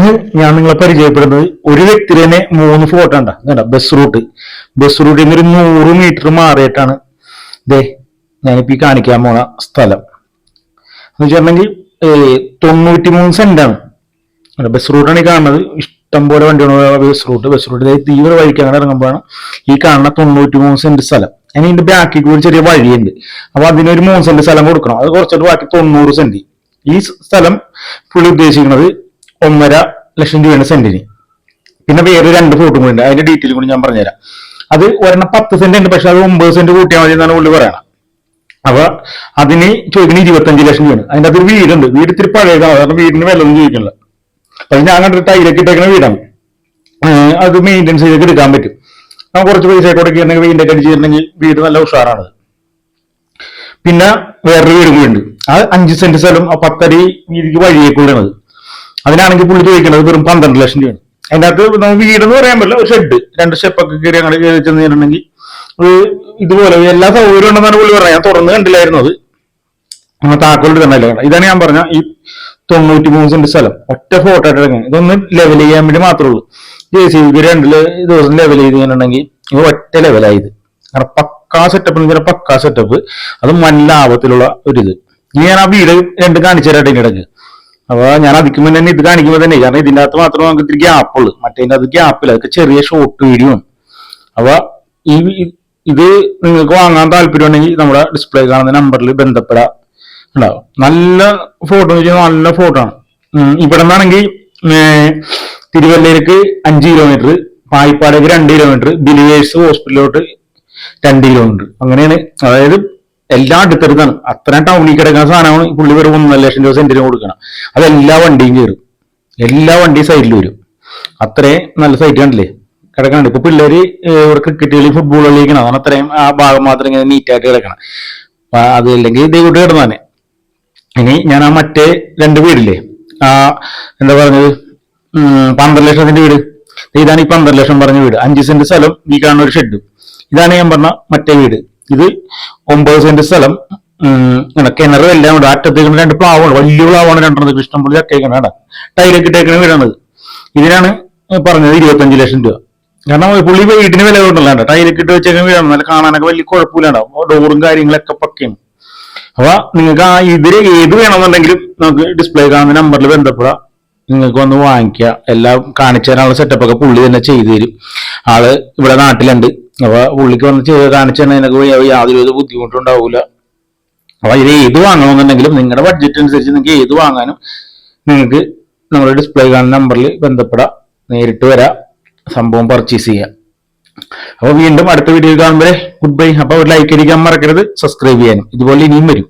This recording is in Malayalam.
ഇന്ന് ഞാൻ നിങ്ങളെ പരിചയപ്പെടുന്നത് ഒരു വ്യക്തി തന്നെ മൂന്ന് ഫോട്ടോ ഉണ്ട് കണ്ട? ബസ് റൂട്ട് ബസ് റൂട്ടിൽ നിന്ന് ഒരു നൂറ് മീറ്റർ മാറിയിട്ടാണ്. ദേ ഞാനിപ്പോ ഈ കാണിക്കാൻ പോണ സ്ഥലം. എന്ന് വെച്ചിട്ടുണ്ടെങ്കിൽ തൊണ്ണൂറ്റി മൂന്ന് സെന്റാണ് ബസ് റൂട്ടാണ് ഈ കാണുന്നത്. ഇഷ്ടം പോലെ വണ്ടിയാണ് ബസ് റൂട്ട് ബസ് റൂട്ട് തീവ്ര വഴിക്ക് അങ്ങനെ ഇറങ്ങുമ്പോഴാണ് ഈ കാണുന്ന തൊണ്ണൂറ്റി മൂന്ന് സെന്റ് സ്ഥലം. അതിന് ഇതിന്റെ ബാക്കിൽ കൂടി ചെറിയ വഴിയുണ്ട്. അപ്പൊ അതിനൊരു മൂന്ന് സെന്റ് സ്ഥലം കൊടുക്കണം. അത് കുറച്ചിട്ട് ബാക്കി തൊണ്ണൂറ് സെന്റ് ഈ സ്ഥലം പുള്ളി ഉദ്ദേശിക്കുന്നത് ഒന്നര ലക്ഷം രൂപയാണ് സെന്റിന്. പിന്നെ വേറെ രണ്ട് ഫോട്ടോ കൂടി ഉണ്ട്. അതിന്റെ ഡീറ്റെയിൽ കൂടി ഞാൻ പറഞ്ഞുതരാം. അത് ഒരെണ്ണം പത്ത് സെന്റ് ഉണ്ട് പക്ഷെ അത് ഒമ്പത് സെന്റ് കൂട്ടിയാൽ മതി എന്നാണ് പുള്ളി പറയണം അപ്പൊ അതിന് ചോദിക്കുന്നത് ഇരുപത്തഞ്ച് ലക്ഷം രൂപയാണ്. അതിന്റെ അകത്തൊരു വീടുണ്ട്. വീട് ഇത്തിരി പഴയതാണ് കാരണം വീടിന് വില ഒന്നും ചോദിക്കണില്ല പക്ഷെ ഞാൻ കണ്ടിട്ട് ടൈലൊക്കെ ഇട്ടേക്കുന്ന വീടാണ്. അത് മെയിന്റെനൻസ് ചെയ്തൊക്കെ എടുക്കാൻ പറ്റും. നമുക്ക് കുറച്ച് പൈസ കൊടുക്കുകയാണെങ്കിൽ വീടിന്റെ അടിച്ചിരുന്നെങ്കിൽ വീട് നല്ല ഉഷാറാണ് പിന്നെ വേറൊരു വീടും കൂടി ഉണ്ട്. അത് അഞ്ച് സെന്റ് സ്ഥലം ആ പത്തടി വീതിക്ക് വഴിയേക്കുള്ളത് അതിനാണെങ്കിൽ പുള്ളി ചോദിക്കുന്നത് വെറും പന്ത്രണ്ട് ലക്ഷം രൂപയാണ്. അതിന്റെ അകത്ത് വീടെന്ന് പറയാൻ പറ്റില്ല ഒരു ഷെഡ് രണ്ട് സ്റ്റെപ്പൊക്കെ കയറി അങ്ങനെ കയറി ചെന്നിട്ടുണ്ടെങ്കിൽ ഇതുപോലെ എല്ലാ സൗകര്യം ഉണ്ടെന്നാണ് പുള്ളി പറഞ്ഞത് ഞാൻ തുറന്ന് കണ്ടില്ലായിരുന്നു അത്. താക്കോലിട്ട് തന്നെ അല്ല ഇതാണ് ഞാൻ പറഞ്ഞ ഈ തൊണ്ണൂറ്റി മൂന്ന് സെന്റ് സ്ഥലം. ഒറ്റ ഫോട്ടോ ആയിട്ട് ഇതൊന്ന് ലെവൽ ചെയ്യാൻ വേണ്ടി മാത്രമേ ഉള്ളൂ. ജെ സി ബിക്ക് രണ്ട് ദിവസം ലെവൽ ചെയ്ത് കഴിഞ്ഞിട്ടുണ്ടെങ്കിൽ ഇത് ഒറ്റ ലെവലായത് കാരണം പക്കാ സെറ്റപ്പ് എന്ന് പറഞ്ഞാൽ പക്കാ സെറ്റപ്പ് അത് മൻ ലാഭത്തിലുള്ള ഒരു ഇത് ഇനി ഞാൻ ആ വീട് രണ്ട് കാണിച്ചു തരാട്ടെ ഇടയ്ക്ക്. അപ്പൊ ഞാൻ അധികം തന്നെ ഇത് കാണിക്കുമ്പോൾ തന്നെ കാരണം ഇതിന്റെ അകത്ത് മാത്രമേ നമുക്ക് ഇത്തിരി ഗ്യാപ്പുള്ളൂ മറ്റേതിന്റെ അത് ഗ്യാപ്പില്ല അതൊക്കെ ചെറിയ ഷോർട്ട് വീഡിയോ ആണ്. അപ്പൊ ഈ ഇത് നിങ്ങൾക്ക് വാങ്ങാൻ താല്പര്യം ഉണ്ടെങ്കിൽ നമ്മുടെ ഡിസ്പ്ലേ കാണുന്ന നമ്പറിൽ ബന്ധപ്പെടാം. ഉണ്ടാവും നല്ല ഫോട്ടോ എന്ന് വെച്ചാൽ നല്ല ഫോട്ടോ ആണ്. ഇവിടെ നിന്നാണെങ്കിൽ തിരുവല്ലയിലേക്ക് അഞ്ച് കിലോമീറ്റർ പായിപ്പാടേക്ക് രണ്ട് കിലോമീറ്റർ ബിലിവേഴ്സ് ഹോസ്പിറ്റലിലോട്ട് രണ്ട് കിലോമീറ്റർ അങ്ങനെയാണ്. അതായത് എല്ലാം അടുത്തടുത്താണ് അത്ര ടൗണിൽ കിടക്കുന്ന സാധനമാണ് പുള്ളി വെറും ഒന്നര ലക്ഷം രൂപ സെന്റിന് കൊടുക്കണം. അത് എല്ലാ വണ്ടിയും കയറും എല്ലാ വണ്ടിയും സൈഡിൽ വരും. അത്രയും നല്ല സൈറ്റ് കണ്ടില്ലേ? കിടക്കണുണ്ട്. ഇപ്പൊ പിള്ളേര് ഇവിടെ ക്രിക്കറ്റ് കളി ഫുട്ബോൾ കളിക്കണം അതാണ് അത്രയും ആ ഭാഗം മാത്രം ഇങ്ങനെ നീറ്റായിട്ട് കിടക്കണം. അത് അല്ലെങ്കിൽ ദൈവട്ട് കിടന്നാനെ ഇനി ഞാൻ ആ മറ്റേ രണ്ട് വീടില്ലേ? ആ എന്താ പറഞ്ഞത്? പന്ത്രണ്ട് ലക്ഷത്തിന്റെ വീട്. ഇതാണ് ഈ പന്ത്രണ്ട് ലക്ഷം പറഞ്ഞ വീട്. അഞ്ച് സെന്റ് സ്ഥലം ഈ കാണുന്ന ഒരു ഷെഡ് ഇതാണ് ഞാൻ പറഞ്ഞ മറ്റേ വീട്. ഇത് ഒമ്പത് സെന്റ് സ്ഥലം. കിണർ എല്ലാം ഉണ്ട് അറ്റത്തേക്ക് രണ്ട് പ്ലാവാണ്. വലിയ പ്ലാവാണ് രണ്ടെണ്ണത് ഇഷ്ടംപോലെ ചക്കേക്കണം കേട്ടാ ടൈലൊക്കെ ഇട്ടേക്കണ വീടാണത് ഇതിനാണ് പറഞ്ഞത് ഇരുപത്തഞ്ച് ലക്ഷം രൂപ. കാരണം പുള്ളി വീടിന് വില കൊണ്ടല്ലാണ്ട് ടൈലൊക്കെ ഇട്ട് വെച്ചേക്കുന്ന വീടാണ് നല്ല കാണാനൊക്കെ വലിയ കുഴപ്പമില്ലാണ്ടാവും ഡോറും കാര്യങ്ങളൊക്കെ പക്കയാണ്. അപ്പൊ നിങ്ങൾക്ക് ആ ഇതിൽ ഏത് വേണമെന്നുണ്ടെങ്കിലും നമുക്ക് ഡിസ്പ്ലേ കാണുന്ന നമ്പറിൽ ബന്ധപ്പെടാം നിങ്ങൾക്ക് വന്ന് വാങ്ങിക്കുക. എല്ലാം കാണിച്ചു തരാനുള്ള സെറ്റപ്പ് ഒക്കെ പുള്ളി തന്നെ ചെയ്തു തരും. ആൾ ഇവിടെ നാട്ടിലുണ്ട്. അപ്പൊ പുള്ളിക്ക് വന്ന് ചെയ്ത് കാണിച്ചു നിനക്ക് യാതൊരു വിധ ബുദ്ധിമുട്ടും ഉണ്ടാവില്ല അപ്പൊ ഇത് ഏത് വാങ്ങണമെന്നുണ്ടെങ്കിലും നിങ്ങളുടെ ബഡ്ജറ്റ് അനുസരിച്ച് നിങ്ങൾക്ക് ഏത് വാങ്ങാനും നിങ്ങൾക്ക് നമ്മുടെ ഡിസ്പ്ലേ കാണുന്ന നമ്പറിൽ ബന്ധപ്പെടാം. നേരിട്ട് വരാം സംഭവം പർച്ചേസ് ചെയ്യാം. അപ്പൊ വീണ്ടും അടുത്ത വീഡിയോ കാണുമ്പോഴേ ഗുഡ് ബൈ അപ്പൊ ഒരു ലൈക്ക് അടിക്കാൻ മറക്കരുത് സബ്സ്ക്രൈബ് ചെയ്യാനും. ഇതുപോലെ ഇനിയും വരും.